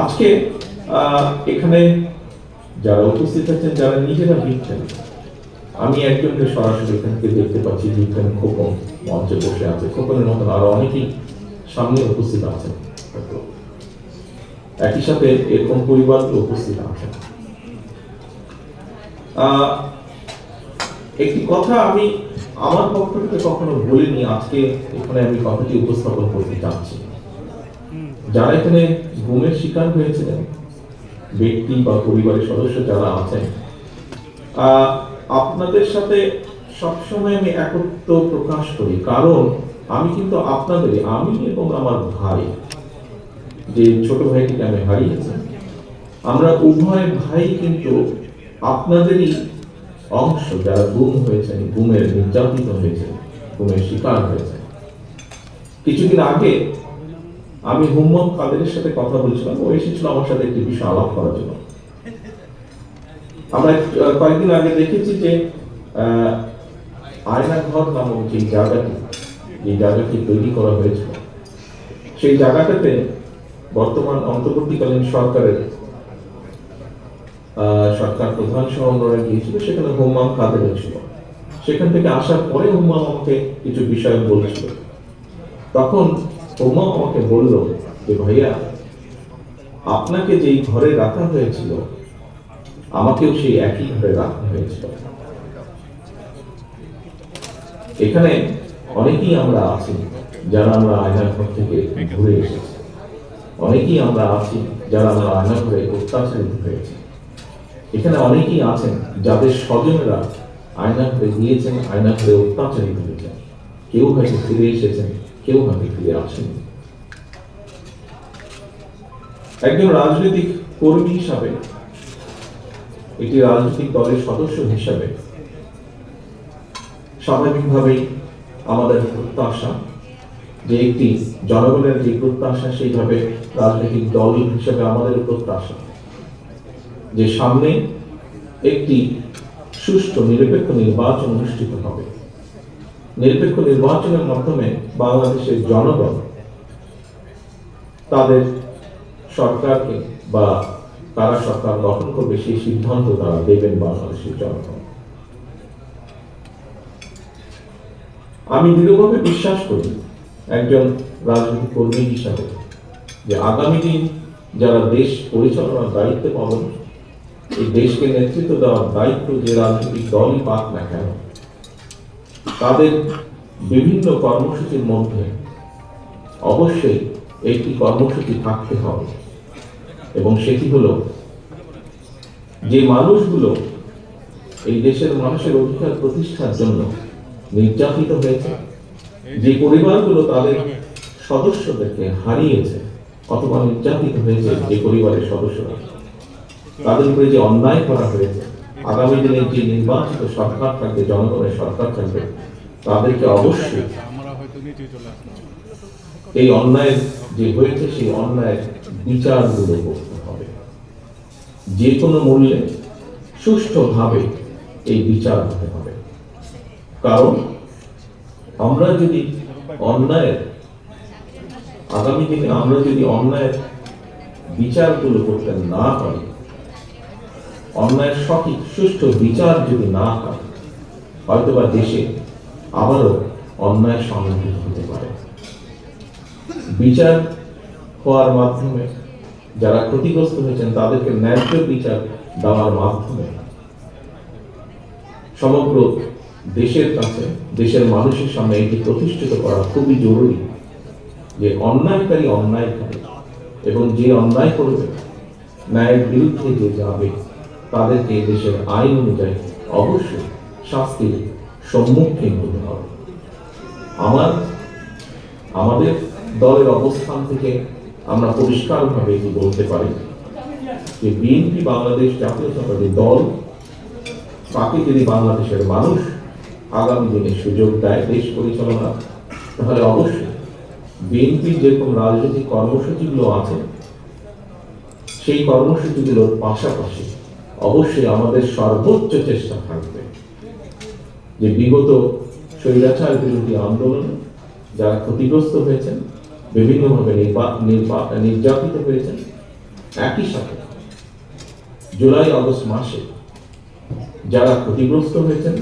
আজকে এখানে যারা উপস্থিত আছেন, যারা নিজেরা বিজ্ঞান আমি একজনকে সরাসরি এখান থেকে দেখতে পাচ্ছি বিজ্ঞান খোকন মঞ্চে বসে আছে। খোকনের মতন আরও অনেকেই সামনে উপস্থিত আছেন। একই সাথে এরকম পরিবার উপস্থিত আছেন। একটি কথা আমি আমার পক্ষ থেকে কখনো বলিনি আজকে এখানে আমি কথাটি উপস্থাপন করতে চাচ্ছি। যারা এখানে ঘুমের শিকার হয়েছিলেন, ব্যক্তি বা পরিবারের সদস্য যারা আছেন আপনাদের সাথে সবসময় আমি একত্র প্রকাশ করি। কারণ আমি কিন্তু আপনাদের আমি এবং আমার ভাই, যে ছোট ভাইটিকে আমি হারিয়েছি, আমরা উভয় ভাই কিন্তু আপনাদেরই অংশ, যারা গুম হয়েছেন, গুমের নির্যাতিত হয়েছে গুমের শিকার হয়েছে কিছুদিন আগে আমি হুম্মদ কাদেরের সাথে কথা বলছিলাম, ও এসেছিল আমার সাথে একটি বিষয় আলাপ করার জন্য। আমরা কয়েকদিন আগে দেখেছি যে আয়না ঘর নামক যে জায়গাটি যে জায়গাটি তৈরি করা হয়েছিল, সেই জায়গাটাতে বর্তমান অন্তর্বর্তীকালীন সরকারের সরকার প্রধান সহ ওনারা গিয়েছিল, সেখানে হুম্মাম কাদের ছিল। সেখান থেকে আসার পরে হুম্মাম আমাকে কিছু বিষয় বলেছিল। তখন হুম্মাম আমাকে বলল যে, ভাইয়া, আপনাকে যেই ঘরে রাখা হয়েছিল, আমাকেও সেই একই ঘরে রাখা হয়েছিল। এখানে অনেকেই আমরা আছি যারা আমরা আয়নার ঘর থেকে ঘুরে এসেছি। অনেকেই আমরা আছি যারা আমরা আয়না ঘরে অত্যাচারিত হয়েছি। এখানে অনেকেই আছেন যাদের স্বজনরা আয়না ঘরে গিয়েছেন আয়না ঘরে অত্যাচারিত হয়েছেন। কেউ হয়তো ফিরে এসেছেন কেউ হয়তো ফিরে আসেনি। একজন রাজনৈতিক কর্মী হিসাবে, একটি রাজনৈতিক দলের সদস্য হিসাবে স্বাভাবিকভাবেই আমাদের প্রত্যাশা যে একটি জনগণের যে প্রত্যাশা, সেইভাবে রাজনৈতিক দল হিসেবে আমাদের প্রত্যাশা। যে সামনে একটি সুষ্ঠু, নিরপেক্ষ নির্বাচন অনুষ্ঠিত হবে। নিরপেক্ষ নির্বাচনের মাধ্যমে বাংলাদেশের জনগণ তাদের সরকারকে বা তারা সরকার গঠন করবে সেই সিদ্ধান্ত তারা দেবেন বাংলাদেশের জনগণ। আমি দৃঢ়ভাবে বিশ্বাস করি একজন রাজনৈতিক কর্মী হিসাবে যে আগামী দিন যারা দেশ পরিচালনার দায়িত্বে পাবেন এই দেশকে নেতৃত্ব দেওয়ার দায়িত্ব যে রাজনৈতিক দলই পাক না কেন তাদের বিভিন্ন কর্মসূচির মধ্যে অবশ্যই একটি কর্মসূচি থাকতে হবে। এবং সেটি হল যে মানুষগুলো এই দেশের মানুষের অধিকার প্রতিষ্ঠার জন্য নির্যাতিত হয়েছে, যে পরিবারগুলো তাদের সদস্যদেরকে হারিয়েছে অথবা নির্যাতিত হয়েছে যে পরিবারের সদস্যরা, তাদের উপরে যে অন্যায় করা হয়েছে আগামী দিনে যে নির্বাচিত সরকার থাকবে, জনগণের সরকার থাকবে, তাদেরকে অবশ্যই এই অন্যায় যে হয়েছে, সেই অন্যায়ের বিচারগুলো করতে হবে। যে কোনো মূল্যে সুষ্ঠুভাবে এই বিচার হতে হবে। কারণ আমরা যদি অন্যায়ের, আগামী দিনে আমরা যদি অন্যায়ের বিচারগুলো করতে না পারি অন্যায়ের সঠিক সুষ্ঠু বিচার যদি না হয়, হয়তোবা দেশে আবারও অন্যায় সম্মুখীন হতে পারে। বিচার হওয়ার মাধ্যমে যারা ক্ষতিগ্রস্ত হয়েছেন, তাদেরকে ন্যায্য বিচার দেওয়ার মাধ্যমে সমগ্র দেশের কাছে, দেশের মানুষের সামনে এটি প্রতিষ্ঠিত করা খুবই জরুরি যে অন্যায়কারী অন্যায়কারী এবং যে অন্যায় করবে, ন্যায়ের বিরুদ্ধে যে যাবে তাদেরকে দেশের আইন অনুযায়ী অবশ্যই শাস্তির সম্মুখীন হতে হবে। আমার, আমাদের দলের অবস্থান থেকে আমরা পরিষ্কারভাবে এটি বলতে পারি যে বিএনপি বাংলাদেশ জাতীয়তাবাদী দল, তাকে যদি বাংলাদেশের মানুষ আগামী দিনে সুযোগ দেয় দেশ পরিচালনা, তাহলে অবশ্যই বিএনপির যেরকম রাজনৈতিক কর্মসূচিগুলো আছে, সেই কর্মসূচিগুলোর পাশাপাশি অবশ্যই আমাদের সর্বোচ্চ চেষ্টা থাকবে যে বিগত স্বৈরাচার বিরোধী আন্দোলনে যারা ক্ষতিগ্রস্ত হয়েছেন, বিভিন্নভাবে নির্যাতিত হয়েছেন, একই সাথে জুলাই, আগস্ট মাসে যারা ক্ষতিগ্রস্ত হয়েছেন,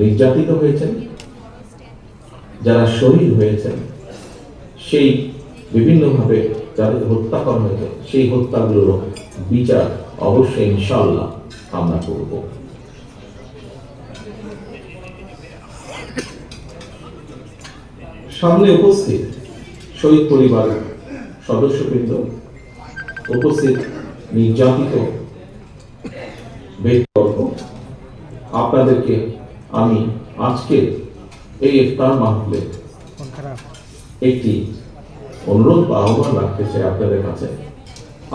নির্যাতিত হয়েছেন, যারা শহীদ হয়েছেন, সেই বিভিন্নভাবে যাদের হত্যা করা হয়েছে, সেই হত্যাগুলোর বিচার অবশ্যই ইনশাল্লাহ আমরা করব। সামনে উপস্থিত শহীদ পরিবার সদস্যবৃন্দ, উপস্থিত নির্যাতিত ব্যক্তিবর্গ। আপনাদেরকে আমি আজকের এই ইফতার মাহফিলে একটি অনুরোধ বা আহ্বান রাখতে চাই আপনাদের কাছে।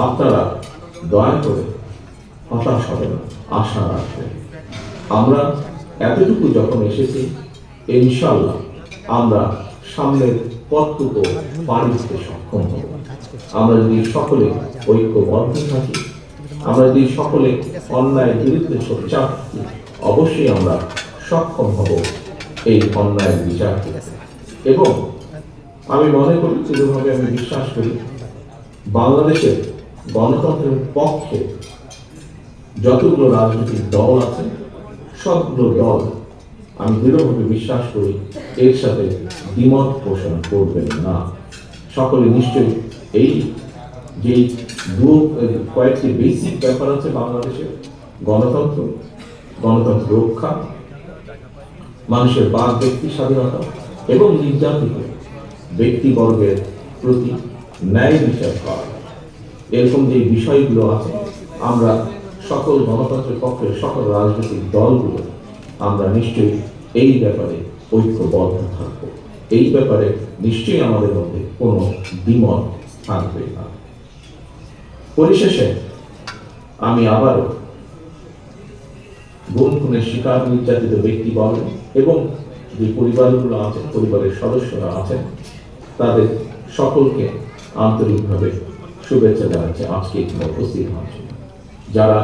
আপনারা দয়া করে হতাশ হবেন না, আশা রাখবেন আমরা এতটুকু যখন এসেছি ইনশাল্লাহ আমরা সামনের পথটুকু পাড়ি দিতে সক্ষম হব আমরা যদি সকলে ঐক্যবদ্ধ থাকি আমরা যদি সকলে অন্যায় বিরুদ্ধে সোচ্চার থাকি অবশ্যই আমরা সক্ষম হব এই অন্যায়ের বিচার। এবং আমি মনে করি দৃঢ়ভাবে আমি বিশ্বাস করি বাংলাদেশের গণতন্ত্রের পক্ষে যতগুলো রাজনৈতিক দল আছে, সবগুলো দল আমি দৃঢ়ভাবে বিশ্বাস করি, এর সাথে দ্বিমত পোষণ করবেন না। সকলে নিশ্চয়ই এই যে কয়েকটি বেসিক ব্যাপার আছে বাংলাদেশে, গণতন্ত্র গণতন্ত্র রক্ষা, মানুষের বাক ব্যক্তি স্বাধীনতা এবং নির্যাতিত ব্যক্তিবর্গের প্রতি ন্যায় বিচার করা। এরকম যে বিষয়গুলো আছে, আমরা সকল গণতন্ত্রের পক্ষে সকল রাজনৈতিক দলগুলো আমরা নিশ্চয়ই এই ব্যাপারে ঐক্যবদ্ধ থাকব। এই ব্যাপারে নিশ্চয়ই আমাদের মধ্যে কোনো দ্বিমত থাকবে না। পরিশেষে আমি আবারও গুম খুনের শিকার নির্যাতিত ব্যক্তিবর্গ এবং যে পরিবারগুলো আছে পরিবারের সদস্যরা আছেন, তাদের সকলকে আন্তরিকভাবে শুভেচ্ছা জানাচ্ছে। আজকে এখানে উপস্থিত হয়েছে যারা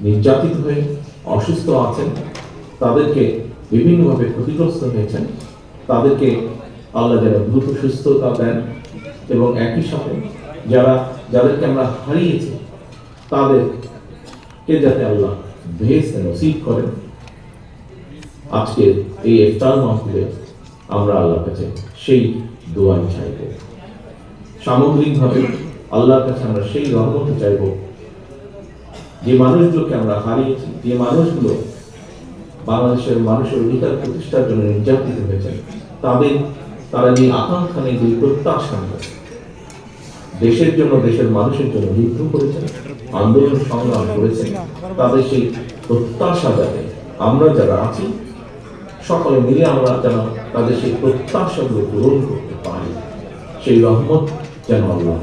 নির্যাতিত হয়ে অসুস্থ আছেন, তাদেরকে বিভিন্নভাবে ক্ষতিগ্রস্ত হয়েছেন। তাদেরকে আল্লাহ যেন দ্রুত সুস্থতা দেন এবং একই সাথে যারা, যাদেরকে আমরা হারিয়েছি, তাদেরকে যাতে আল্লাহ ভেস নসিব করেন। আজকে এই ইফতার মাহফিলে আমরা আল্লাহর কাছে সেই দোয়াই চাইব। সামগ্রিকভাবে আল্লাহর কাছে আমরা সেই রহমত চাইব যে মানুষগুলোকে আমরা হারিয়েছি, যে মানুষগুলো বাংলাদেশের মানুষের অধিকার প্রতিষ্ঠার জন্য নির্যাতিত হয়েছে, তাদের, তারা যে আকাঙ্ক্ষা নেই, যে প্রত্যাশা দেশের জন্য, দেশের মানুষের জন্য যুদ্ধ করেছেন আন্দোলন সংগ্রাম করেছেন তাদের সেই প্রত্যাশা যাতে আমরা যারা আছি, সকলে মিলে আমরা যেন তাদের সেই প্রত্যাশাগুলো পূরণ করতে পারি। সেই রহমত যেন আল্লাহ